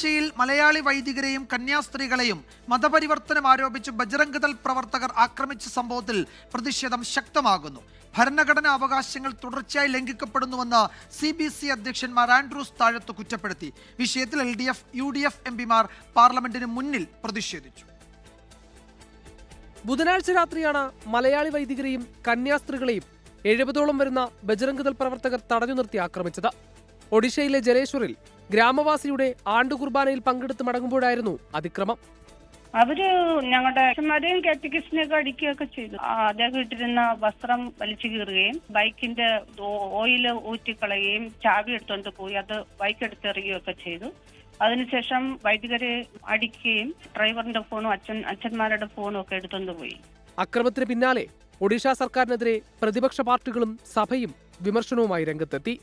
ഒഡീഷയിൽ മലയാളി വൈദികരെയും കന്യാസ്ത്രീകളെയും മതപരിവർത്തനം ആരോപിച്ച് ബജറംഗ് ദൾ പ്രവർത്തകർ ആക്രമിച്ച സംഭവത്തിൽ പ്രതിഷേധം ശക്തമാകുന്നു. ഭരണഘടനാ അവകാശങ്ങൾ തുടർച്ചയായി ലംഘിക്കപ്പെടുന്നുവെന്ന് സി ബി സി അധ്യക്ഷന്മാർ ആൻഡ്രൂസ് താഴത്ത് കുറ്റപ്പെടുത്തി. വിഷയത്തിൽ L D F U D F M പിമാർ പാർലമെന്റിന് മുന്നിൽ പ്രതിഷേധിച്ചു. ബുധനാഴ്ച രാത്രിയാണ് മലയാളി വൈദികരെയും കന്യാസ്ത്രീകളെയും എഴുപതോളം വരുന്ന ബജറംഗ് ദൾ പ്രവർത്തകർ തടഞ്ഞു നിർത്തി ആക്രമിച്ചത്. ഒഡീഷയിലെ ജലേശ്വറിൽ ഗ്രാമവാസിയുടെ ആണ്ടുകുർബാനയിൽ പങ്കെടുത്ത് മടങ്ങുമ്പോഴായിരുന്നു അതിക്രമം. അവർ ഞങ്ങളുടെ അച്ഛന്മാരെയും കാറ്റഗിസ്റ്റിനെയൊക്കെ അടിക്കുകയൊക്കെ ചെയ്തു. അദ്ദേഹം ഇട്ടിരുന്ന വസ്ത്രം വലിച്ചു കീറുകയും ബൈക്കിന്റെ ഓയിൽ ഊറ്റിക്കളയുകയും ചാവി എടുത്തുകൊണ്ട് പോയി അത് ബൈക്ക് എടുത്തെറിയുകയൊക്കെ ചെയ്തു. അതിനുശേഷം വൈദികരെ അടിക്കുകയും ഡ്രൈവറിന്റെ ഫോണും അച്ഛൻ അച്ഛന്മാരുടെ ഫോണും ഒക്കെ എടുത്തുകൊണ്ട് പോയി. അക്രമത്തിന് പിന്നാലെ ഒഡീഷ സർക്കാരിനെതിരെ പ്രതിപക്ഷ പാർട്ടികളും സഭയും വിമർശനവുമായി രംഗത്തെത്തി.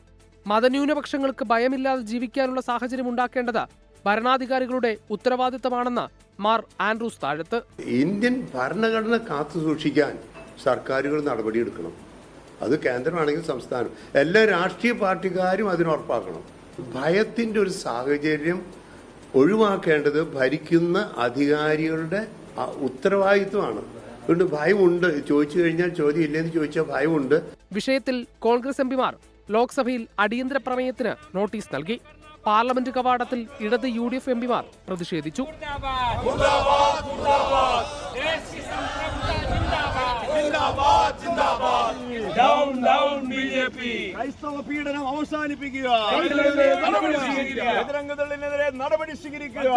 മതന്യൂനപക്ഷങ്ങൾക്ക് ഭയമില്ലാതെ ജീവിക്കാനുള്ള സാഹചര്യം ഉണ്ടാക്കേണ്ടത് ഭരണാധികാരികളുടെ ഉത്തരവാദിത്തമാണെന്ന് മാർ ആൻഡ്രൂസ് താഴത്ത്. ഇന്ത്യൻ ഭരണഘടന കാത്തു സൂക്ഷിക്കാൻ സർക്കാരുകൾ നടപടിയെടുക്കണം. അത് കേന്ദ്രമാണെങ്കിൽ സംസ്ഥാനം. എല്ലാ രാഷ്ട്രീയ പാർട്ടിക്കാരും അതിന് ഉറപ്പാക്കണം. ഭയത്തിന്റെ ഒരു സാഹചര്യം ഒഴിവാക്കേണ്ടത് ഭരിക്കുന്ന അധികാരികളുടെ ഉത്തരവാദിത്വമാണ്. അതുകൊണ്ട് ഭയമുണ്ട്. ചോദിച്ചു കഴിഞ്ഞാൽ ചോദ്യം ഇല്ലെന്ന് ചോദിച്ചാൽ ഭയമുണ്ട്. വിഷയത്തിൽ കോൺഗ്രസ് എംപിമാർ ലോക്സഭയിൽ അടിയന്തര പ്രമേയത്തിന് നോട്ടീസ് നൽകി. പാർലമെന്റ് കവാടത്തിൽ ഇടത് യു ഡി എഫ് എംപിമാർ പ്രതിഷേധിച്ചു. ക്രൈസ്തവ പീഡനം അവസാനിപ്പിക്കുക. നടപടി സ്വീകരിക്കുക.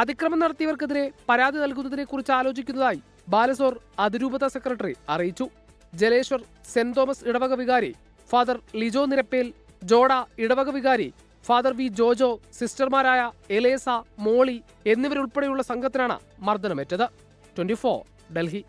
അതിക്രമം നടത്തിയവർക്കെതിരെ പരാതി നൽകുന്നതിനെ കുറിച്ച് ആലോചിക്കുന്നതായി ബാലസോർ അതിരൂപത സെക്രട്ടറി അറിയിച്ചു. ജലേശ്വർ സെന്റ് തോമസ് ഇടവക വികാരി ഫാദർ ലിജോ നിരപ്പേൽ ജോഡ ഇടവക വികാരി ഫാദർ വി ജോജോ സിസ്റ്റർമാരായ എലേസ മോളി എന്നിവരുൾപ്പെടെയുള്ള സംഘത്തിനാണ് മർദ്ദനമേറ്റത്. ട്വന്റി ഡൽഹി.